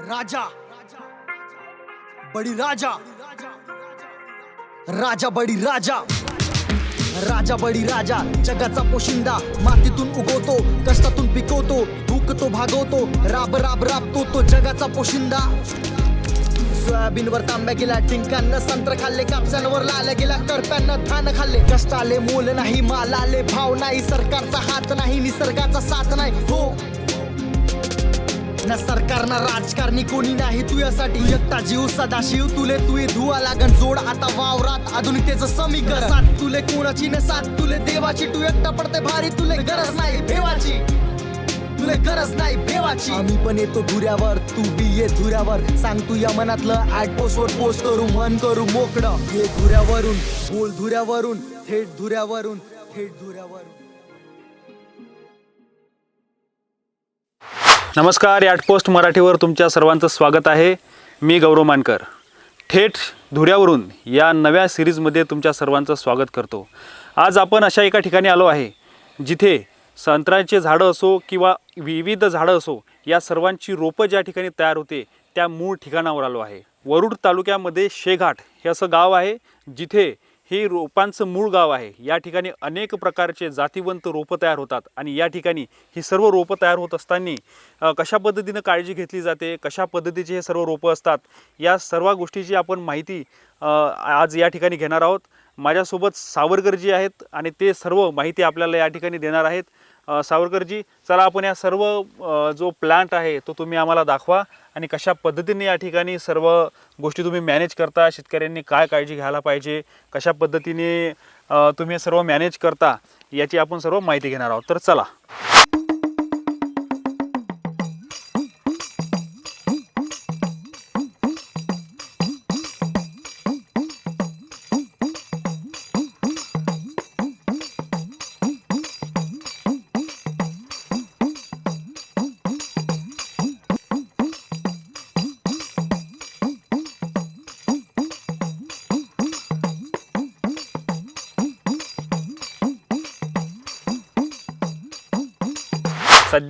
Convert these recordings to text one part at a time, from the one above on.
राजा बडी राजा राजा बडी राजा राजा बडी राजा जगाचा पोशिंदा मातीतून उगवतो कष्टातून पिकवतो भूकतो भागवतो राब राब राबतो तो जगाचा पोशिंदा. सोयाबीनवर तांब्या गेला टिंकांना संत्र खाल्ले कापसांवर लाल्या गेला करप्यांना धान खाल्ले. कष्ट आले मोल नाही माल आले भाव नाही सरकारचा हात नाही निसर्गाचा साथ नाही. हो ना सरकार ना राजकारणी कोणी नाही. तुझ्यासाठी एकटा जीव सदाशिव. तुले तुये धुवा लागण जोड आता वावरात. आधुनिकतेचं समीकरण. सात तुले कोणाची न सात तुले देवाची. तू एकटा पडते भारी तुले गरज नाही भेवाची. तुले गरज नाही भेवाची. आम्ही पण येतो धुऱ्यावर तू बी ये धुऱ्यावर. सांग तू या मनातलं ऍटपोस्ट वर पोस्ट करू मन करू मोकळं. ये धुऱ्यावरून बोल धुऱ्यावरून थेट धुऱ्यावरून थेट धुऱ्यावरून. नमस्कार याटपोस्ट मराठीवर तुमच्या सर्वांचं स्वागत आहे. मी गौरव मानकर. थेट धुऱ्यावरून या नव्या सिरीजमध्ये तुमच्या सर्वांचं स्वागत करतो. आज आपण अशा एका ठिकाणी आलो आहे जिथे संत्र्याचे झाडं असो किंवा विविध झाडं असो या सर्वांची रोपं ज्या ठिकाणी तयार होते त्या मूळ ठिकाणावर आलो आहे. वरुड तालुक्यामध्ये शेघाट हे असं गाव आहे जिथे हे रोपांचं मूळ गाव आहे. या ठिकाणी अनेक प्रकारचे जातीवंत रोपं तयार होतात आणि या ठिकाणी ही सर्व रोपं तयार होत असताना कशा पद्धतीनं काळजी घेतली जाते कशा पद्धतीचे हे सर्व रोपं असतात या सर्व गोष्टीची आपण माहिती आज या ठिकाणी घेणार आहोत. माझ्यासोबत सावरकरजी आहेत आणि ते सर्व माहिती आपल्याला या ठिकाणी देणार आहेत. सावरकरजी चला आपण या सर्व जो प्लांट आहे तो तुम्ही आम्हाला दाखवा आणि कशा पद्धतीने या ठिकाणी सर्व गोष्टी तुम्ही मॅनेज करता शेतकऱ्यांनी काय काळजी घ्यायला पाहिजे कशा पद्धतीने तुम्ही हे सर्व मॅनेज करता याची आपण सर्व माहिती घेणार आहोत. तर चला.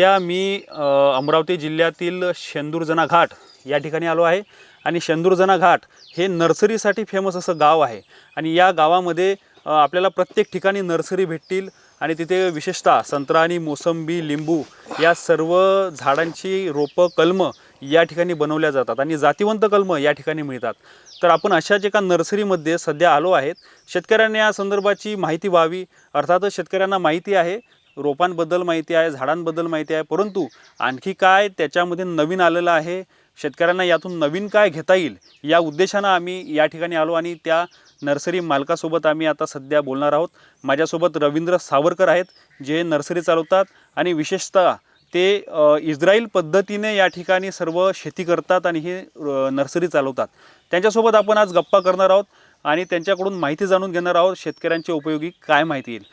सध्या मी अमरावती जिल्ह्यातील शेंदूरजना घाट या ठिकाणी आलो आहे आणि शेंदूरजना घाट हे नर्सरीसाठी फेमस असं गाव आहे. आणि या गावामध्ये आपल्याला प्रत्येक ठिकाणी नर्सरी भेटतील आणि तिथे विशेषतः संत्रा आणि मोसंबी लिंबू या सर्व झाडांची रोपं कलमं या ठिकाणी बनवल्या जातात आणि जातिवंत कलमं या ठिकाणी मिळतात. तर आपण अशाच एका नर्सरीमध्ये सध्या आलो आहेत. शेतकऱ्यांना या संदर्भाची माहिती व्हावी. अर्थातच शेतकऱ्यांना माहिती आहे रोपांबद्दल माहिती आहे झाडांबद्दल माहिती आहे परंतु आणखी काय त्याच्यामध्ये नवीन आलेलं आहे? शेतकऱ्यांना यातून नवीन काय घेता येईल? या उद्देशानं आम्ही या ठिकाणी आलो आणि त्या नर्सरी मालकासोबत आम्ही आता सध्या बोलणार आहोत. माझ्यासोबत रवींद्र सावरकर आहेत जे नर्सरी चालवतात आणि विशेषतः ते इस्रायल पद्धतीने या ठिकाणी सर्व शेती करतात आणि हे नर्सरी चालवतात. त्यांच्यासोबत आपण आज गप्पा करणार आहोत. आणि त्यांच्याकडून माहिती जाणून घेणार आहोत. शेतकऱ्यांच्या उपयोगी काय माहिती येईल.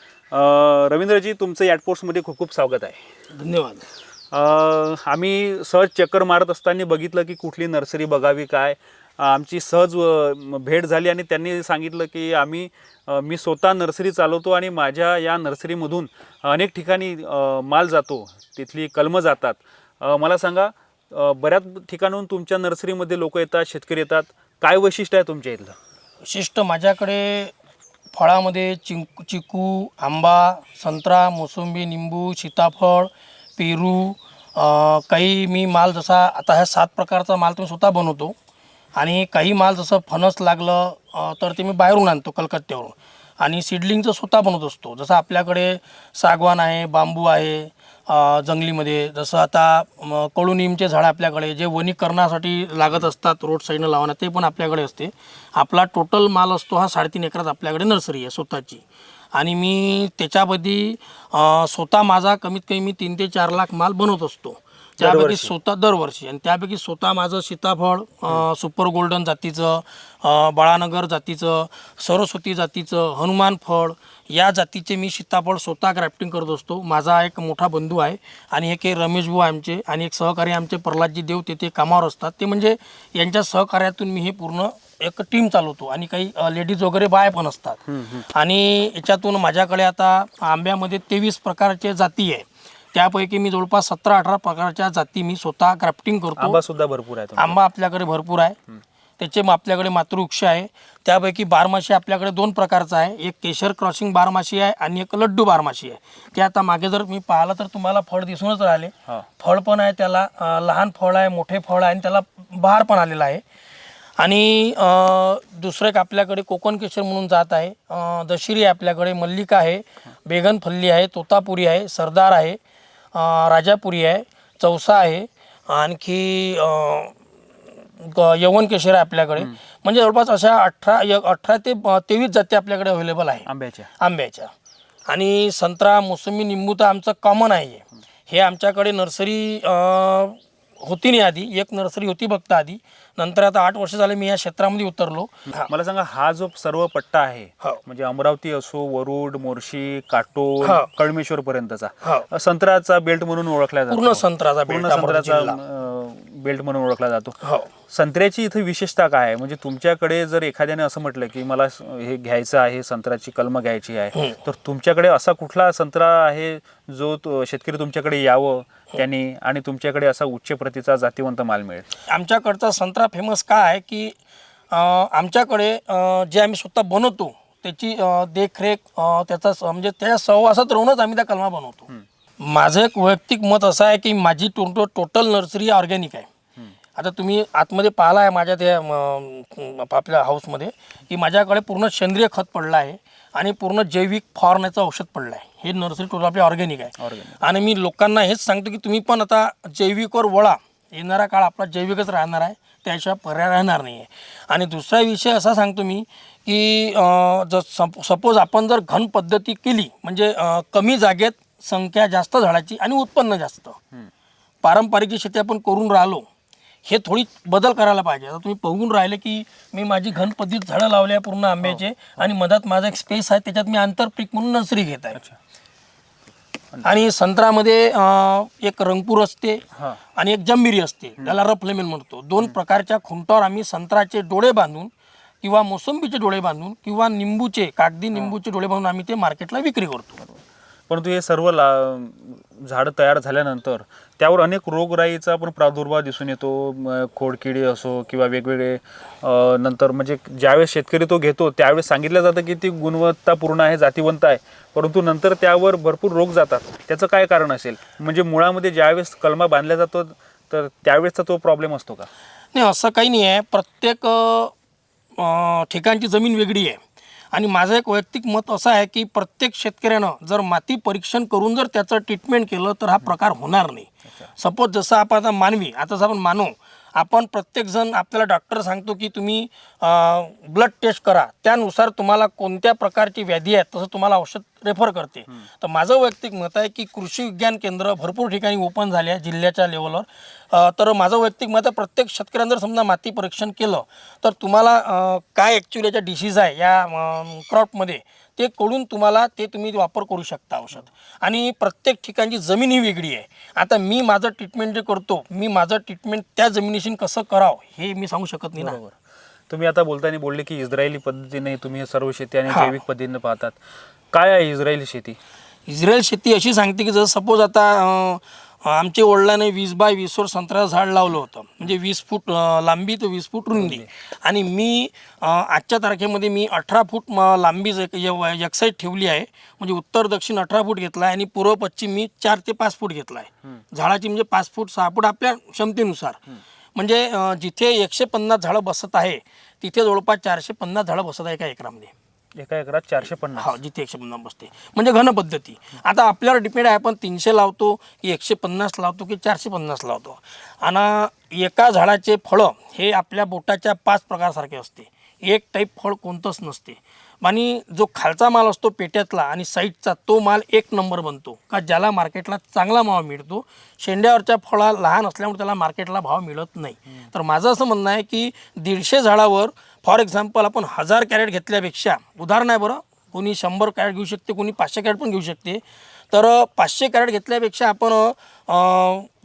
रवींद्रजी तुमचं याटपोस्टमध्ये खूप खूप स्वागत आहे. धन्यवाद. आम्ही सहज चक्कर मारत असताना बघितलं की कुठली नर्सरी बघावी काय. आमची सहज भेट झाली आणि त्यांनी सांगितलं की आम्ही मी स्वतः नर्सरी चालवतो आणि माझ्या या नर्सरीमधून अनेक ठिकाणी माल जातो. तिथली कलमं जातात. मला सांगा बऱ्याच ठिकाणून तुमच्या नर्सरीमध्ये लोक येतात शेतकरी येतात. काय वैशिष्ट्य आहे तुमच्या इथलं? विशिष्ट माझ्याकडे फळामध्ये चिंक चिकू आंबा संत्रा मोसंबी निंबू सीताफळ पेरू काही मी माल जसा आता ह्या सात प्रकारचा माल तुम्ही स्वतः बनवतो आणि काही माल जसं फणस लागलं तर ते मी बाहेरून आणतो कलकत्त्यावरून. आणि सिडलिंगचं स्वतः बनवत असतो. जसं आपल्याकडे सागवान आहे बांबू आहे जंगलीमध्ये. जसं आता कडुनिमचे झाडं आपल्याकडे जे वनीकरणासाठी लागत असतात रोड साईडनं लावणं ते पण आपल्याकडे असते. आपला टोटल माल असतो हा साडेतीन एकरात आपल्याकडे नर्सरी आहे स्वतःची. आणि मी त्याच्यामध्ये स्वतः माझा कमीत कमी मी तीन ते चार लाख माल बनवत असतो. त्यापैकी दरवर्षी? स्वतः दरवर्षी. आणि त्यापैकी स्वतः माझं सीताफळ अं, सुपर गोल्डन जातीचं अं, बाळानगर जातीचं सरस्वती जातीचं हनुमान फळ या जातीचे मी सीताफळ स्वतः ग्राफ्टिंग करत असतो. माझा एक मोठा बंधू आहे आणि एक हे रमेश भाऊ आमचे आणि एक सहकारी आमचे प्रल्हादजी देव तेथे कामावर असतात. ते म्हणजे यांच्या सहकार्यातून मी हे पूर्ण एक टीम चालवतो आणि काही लेडीज वगैरे बाय पण असतात. आणि याच्यातून माझ्याकडे आता आंब्यामध्ये तेवीस प्रकारचे जाती आहे. त्यापैकी मी जवळपास सतरा अठरा प्रकारच्या जाती मी स्वतः क्राफ्टिंग करतो. आंबा सुद्धा भरपूर आहे. आंबा आपल्याकडे भरपूर आहे. त्याचे मग आपल्याकडे मातृवृक्ष आहे. त्यापैकी बारमाशी आपल्याकडे दोन प्रकारचा आहे. एक केशर क्रॉसिंग बारमाशी आहे आणि एक लड्डू बारमाशी आहे. ते आता मागे जर मी पाहिलं तर तुम्हाला फळ दिसूनच राहिले. हा. फळ पण आहे त्याला अं, लहान फळ आहे मोठे फळ आहे आणि त्याला बहार पण आलेला आहे. आणि अं, दुसरं एक आपल्याकडे कोकण केशर म्हणून जात आहे. अं, दशिरी आहे आपल्याकडे मल्लिका आहे बेगन फल्ली आहे तोतापुरी आहे सरदार आहे. राजापुरी आहे चौसा आहे आणखी यवन केशर आहे आपल्याकडे. म्हणजे जवळपास अशा अठरा अठरा ते तेवीस जाती आपल्याकडे अवेलेबल आहे. आंब्याच्या. आंब्याच्या. आणि संत्रा मोसंबी निंबू तर आमचं कॉमन आहे. हे आमच्याकडे नर्सरी होती नाही आधी. एक नर्सरी होती फक्त आधी. नंतर आता आठ वर्ष झाले मी या क्षेत्रामध्ये उतरलो. मला सांगा हा जो सर्व पट्टा आहे हो. म्हणजे अमरावती असो वरुड मोर्शी काटोल हो. कळमेश्वर पर्यंतचा हो. संत्र्याचा बेल्ट म्हणून ओळखला जातो पूर्ण संत्र्याचा पूर्ण बेल्ट जिल्हा. बेल्ट म्हणून ओळखला जातो संत्र्याची इथं विशेषता काय आहे म्हणजे तुमच्याकडे जर एखाद्याने असं म्हटलं की मला हे घ्यायचं आहे संत्र्याची कलम घ्यायची आहे. तर तुमच्याकडे असा कुठला संत्रा आहे जो शेतकरी तुमच्याकडे यावं त्यांनी आणि तुमच्याकडे असा उच्च प्रतीचा जातीवंत माल मिळेल. आमच्याकडचा संत्रा फेमस का आहे की आमच्याकडे जे आम्ही स्वतः बनवतो त्याची देखरेख त्याचा म्हणजे त्या सहवासात राहूनच आम्ही त्या कलमा बनवतो. माझं एक वैयक्तिक मत असं आहे की माझी टोटल टोटल नर्सरी ऑर्गॅनिक आहे. आता तुम्ही आतमध्ये पाहिला आहे माझ्या त्या आपल्या हाऊसमध्ये की माझ्याकडे पूर्ण सेंद्रिय खत पडलं आहे. आणि पूर्ण जैविक फवारण्याचं औषध पडलं आहे हे नर्सरी टोटल आपली ऑर्गॅनिक आहे. आणि मी लोकांना हेच सांगतो की तुम्ही पण आता जैविकवर वळा. येणारा काळ आपला जैविकच राहणार आहे. त्याशिवाय पर्याय राहणार नाही आहे आणि दुसरा विषय असा सांगतो मी की अं, जर सप सपोज आपण जर घन पद्धती केली म्हणजे अं, कमी जागेत संख्या जास्त झाडाची आणि उत्पन्न जास्त. पारंपरिक जी शेती आपण करून राहिलो हे थोडी बदल करायला पाहिजे. आता तुम्ही बघून राहिले की मी माझी घन पद्धत झाडं लावले आहे पूर्ण आंब्याचे आणि मधात माझा एक स्पेस आहे त्याच्यात मी आंतरपीक म्हणून नर्सरी घेत आहे. आणि संत्र्यामध्ये अं, एक रंगपूर असते हा. आणि एक जंबिरी असते. त्याला रफ लेमन म्हणतो. दोन प्रकारच्या खुंटावर आम्ही संत्र्याचे डोळे बांधून किंवा मोसंबीचे डोळे बांधून किंवा निंबूचे कागदी निंबूचे डोळे बांधून आम्ही ते मार्केटला विक्री करतो. परंतु हे सर्व ला झाडं तयार झाल्यानंतर त्यावर अनेक रोगराईचा पण प्रादुर्भाव दिसून येतो. खोडकिडी असो किंवा वेगवेगळे नंतर म्हणजे ज्यावेळेस शेतकरी तो घेतो त्यावेळेस सांगितलं जातं की ती गुणवत्तापूर्ण आहे जातीवंत आहे. परंतु नंतर त्यावर भरपूर रोग जातात. त्याचं काय कारण असेल? म्हणजे मुळामध्ये ज्यावेळेस कलमा बांधल्या जातो तर त्यावेळेसचा तो प्रॉब्लेम असतो का? नाही असं काही नाही आहे. प्रत्येक ठिकाणची जमीन वेगळी आहे. आणि माझं एक वैयक्तिक मत असं आहे की प्रत्येक शेतकऱ्यानं जर माती परीक्षण करून जर त्याचं ट्रीटमेंट केलं तर हा प्रकार होणार नाही. सपोज जसं आपण आता मानवी आता जसं आपण मानू आपण प्रत्येकजण आपल्याला डॉक्टर सांगतो की तुम्ही ब्लड टेस्ट करा. त्यानुसार तुम्हाला कोणत्या प्रकारची व्याधी आहे तसं तुम्हाला औषध रेफर करते. तर माझं वैयक्तिक मत आहे की कृषी विज्ञान केंद्र भरपूर ठिकाणी ओपन झाले आहे जिल्ह्याच्या लेवलवर तर माझं वैयक्तिक मत आहे प्रत्येक शेतकऱ्यानं जर समजा माती परीक्षण केलं तर तुम्हाला काय ॲक्च्युली याच्या डिसीज आहे या क्रॉपमध्ये ते कळून तुम्हाला ते तुम्ही वापर करू शकता औषध. आणि प्रत्येक ठिकाणची जमीन ही वेगळी आहे. आता मी माझं ट्रीटमेंट जे करतो मी माझं ट्रीटमेंट त्या जमिनीशी कसं करावं हे मी सांगू शकत नाही ना. तुम्ही आता बोलताना बोलले की इस्रायली पद्धतीने तुम्ही सर्व शेती आणि. जैविक पद्धतीने पाहतात. काय आहे इस्रायली शेती? इस्रायल शेती अशी सांगते की जर सपोज आता आमच्या वडिलांनी वीस बाय वीसवर संत्र्याचं झाड लावलं होतं. म्हणजे वीस फूट लांबी तर वीस फूट रुंदी. आणि मी आजच्या तारखेमध्ये मी अठरा फूट लांबी ज- य- एक साईड ठेवली आहे. म्हणजे उत्तर दक्षिण अठरा फूट घेतला आहे आणि पूर्व पश्चिम मी चार ते पाच फूट घेतला आहे. झाडाची म्हणजे पाच फूट सहा फूट आपल्या क्षमतेनुसार. म्हणजे जिथे एकशे पन्नास झाडं बसत आहे तिथे जवळपास चारशे पन्नास झाडं बसत आहे एका एकरामध्ये? एका एकरात चारशे पन्नास. हा जिथे एकशे पन्नास बसते. म्हणजे घन पद्धती. आता आपल्यावर डिपेंड आहे आपण तीनशे लावतो की एकशे पन्नास लावतो की चारशे पन्नास लावतो. आणि एका झाडाचे फळं हे आपल्या बोटाच्या पाच प्रकारसारखे असते. एक टाईप फळ कोणतंच नसते. आणि जो खालचा माल असतो पेट्यातला आणि साईडचा तो माल एक नंबर बनतो. का ज्याला मार्केटला चांगला भाव मिळतो शेंड्यावरच्या फळा लहान असल्यामुळे त्याला मार्केटला भाव मिळत नाही. तर माझं असं म्हणणं आहे की दीडशे झाडावर फॉर एक्झाम्पल आपण हजार कॅरेट घेतल्यापेक्षा उदाहरण आहे बरं कोणी शंभर कॅरेट घेऊ शकते कोणी पाचशे कॅरेट पण घेऊ शकते. तर पाचशे कॅरेट घेतल्यापेक्षा आपण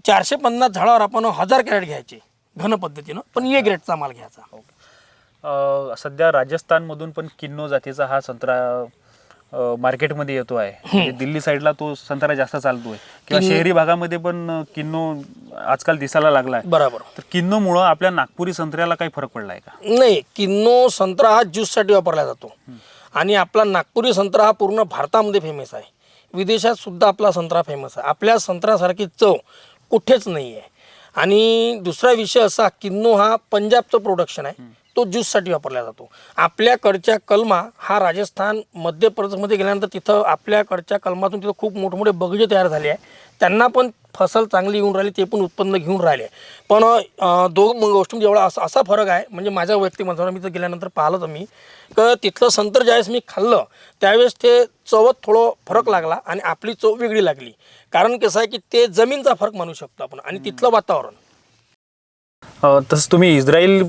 चारशे पन्नास झाडावर आपण हजार कॅरेट घ्यायचे घन पद्धतीनं पण ये ग्रेडचा माल घ्यायचा. अ, सध्या राजस्थानमधून पण किन्नो जातीचा हा संत्रा मार्केटमध्ये येतो आहे. म्हणजे दिल्ली साईडला तो संत्रा जास्त चालतोय. किंवा शहरी भागामध्ये पण किन्नो आजकाल दिसायला लागला आहे बरोबर. तर किन्नोमुळं आपल्या नागपुरी संत्र्याला काही फरक पडला आहे का? नाही किन्नो संत्रा हा ज्यूससाठी वापरला जातो. आणि आपला नागपुरी संत्रा हा पूर्ण भारतामध्ये फेमस आहे. विदेशात सुद्धा आपला संत्रा फेमस आहे. आपल्या संत्र्यासारखी चव कुठेच नाही आहे आणि दुसरा विषय असा किन्नो हा पंजाबचं प्रोडक्शन आहे. तो ज्यूससाठी वापरला जातो. आपल्याकडच्या कलमा हा राजस्थान मध्य प्रदेशमध्ये गेल्यानंतर तिथं आपल्याकडच्या कलमातून तिथं खूप मोठमोठे बगीचे तयार झाले आहे. त्यांना पण फसल चांगली येऊन राहिली ते पण उत्पन्न घेऊन राहिले. पण दोन गोष्टींमध्ये एवढा असा असा फरक आहे म्हणजे माझ्या वैयक्तिक मतावर मी तर गेल्यानंतर पाहिलं तर मी तर तिथलं संतर ज्यावेळेस मी खाल्लं त्यावेळेस ते चवत थोडं फरक लागला आणि आपली चव वेगळी लागली. कारण कसं आहे की ते जमीनचा फरक म्हणू शकतो आपण आणि तिथलं वातावरण. तसं तुम्ही इस्रायल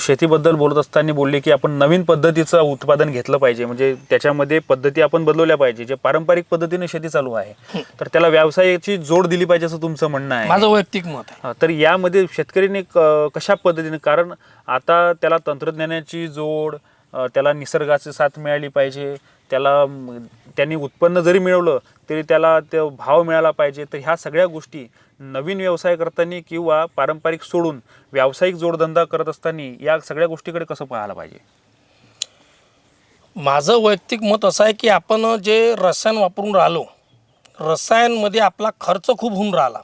शेतीबद्दल बोलत असताना बोलले की आपण नवीन पद्धतीचं उत्पादन घेतलं पाहिजे. म्हणजे त्याच्यामध्ये पद्धती आपण बदलवल्या पाहिजे. जे पारंपरिक पद्धतीने शेती चालू आहे. तर त्याला व्यवसायाची जोड दिली पाहिजे असं तुमचं म्हणणं आहे. माझं वैयक्तिक मत आहे. तर यामध्ये शेतकरीने कशा पद्धतीने कारण आता त्याला तंत्रज्ञानाची जोड त्याला निसर्गाची साथ मिळाली पाहिजे. त्याला त्यांनी उत्पन्न जरी मिळवलं तरी त्याला ते भाव मिळाला पाहिजे. तर ह्या सगळ्या गोष्टी नवीन व्यवसाय करताना किंवा पारंपरिक सोडून व्यावसायिक जोडधंदा करत असताना या सगळ्या गोष्टीकडे कसं पाहायला पाहिजे? माझं वैयक्तिक मत असं आहे की आपण जे रसायन वापरून राहिलो रसायनमध्ये आपला खर्च खूप होऊन राहिला.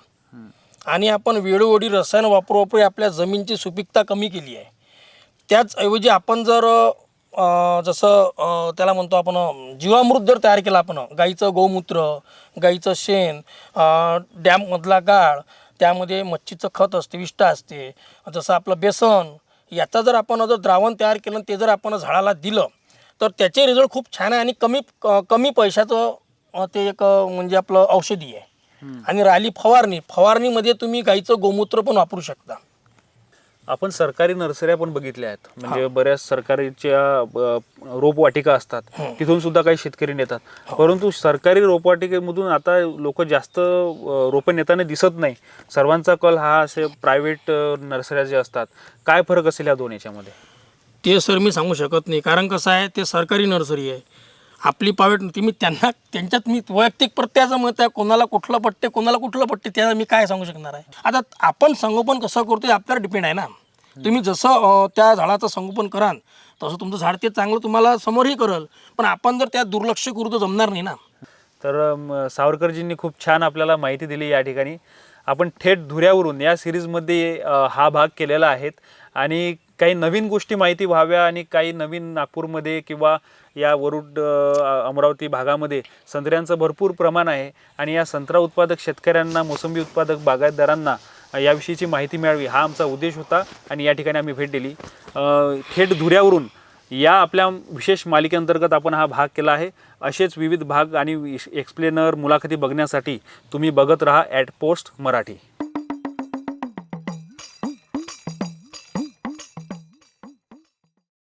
आणि आपण वेळोवेळी रसायन वापरू वापरू आपल्या जमीनची सुपीकता कमी केली आहे. त्याचऐवजी आपण जर जसं त्याला म्हणतो आपण जीवामृत जर तयार केला आपण गाईचं गोमूत्र गाईचं शेण डॅममधला गाळ त्यामध्ये मच्छीचं खत असते विष्ठा असते जसं आपलं बेसन याचा जर आपण जर द्रावण तयार केलं ते जर आपण झाडाला दिलं तर त्याचे रिझल्ट खूप छान आहे आणि कमी क- कमी पैशाचं ते एक म्हणजे आपलं औषधी आहे. आणि राहिली फवारणी फवारणीमध्ये तुम्ही गाईचं गोमूत्र पण वापरू शकता. आपण सरकारी नर्सऱ्या पण बघितल्या आहेत. म्हणजे बऱ्याच सरकारीच्या रोपवाटिका असतात. तिथून सुद्धा काही शेतकरी नेतात. परंतु सरकारी रोपवाटिकेमधून आता लोक जास्त रोपं नेताना दिसत नाही. सर्वांचा कल हा असे प्रायव्हेट नर्सऱ्या जे असतात काय फरक असेल या दोन याच्यामध्ये? ते सर मी सांगू शकत नाही. कारण कसं आहे ते सरकारी नर्सरी आहे. आपली पावट नव्हती. मी त्यांना त्यांच्यात मी वैयक्तिक प्रत्ययाचं मत आहे. कोणाला कुठलं पटते कोणाला कुठलं पटते त्याला मी काय सांगू शकणार आहे? आता आपण संगोपन कसं करतो आपल्यावर डिपेंड आहे ना. तुम्ही जसं त्या झाडाचं संगोपन कराल तसं तुमचं झाड ते चांगलं तुम्हाला समोरही करल. पण आपण जर त्यात दुर्लक्ष करू तर जमणार नाही ना. तर सावरकरजींनी खूप छान आपल्याला माहिती दिली या ठिकाणी. आपण थेट धुऱ्यावरून या सिरीजमध्ये हा भाग केलेला आहे. आणि काही नवीन गोष्टी माहिती व्हाव्या आणि काही नवीन नागपूरमध्ये किंवा या वरुड अमरावती भागामध्ये संत्र्यांचं भरपूर प्रमाण आहे आणि या संत्रा उत्पादक शेतकऱ्यांना मोसंबी उत्पादक बागायतदारांना याविषयीची माहिती मिळावी हा आमचा उद्देश होता आणि या ठिकाणी आम्ही भेट दिली. थेट धुऱ्यावरून या आपल्या विशेष मालिकेअंतर्गत आपण हा भाग केला आहे. असेच विविध भाग आणि एक्सप्लेनर मुलाखती बघण्यासाठी तुम्ही बघत राहा ॲट पोस्ट मराठी.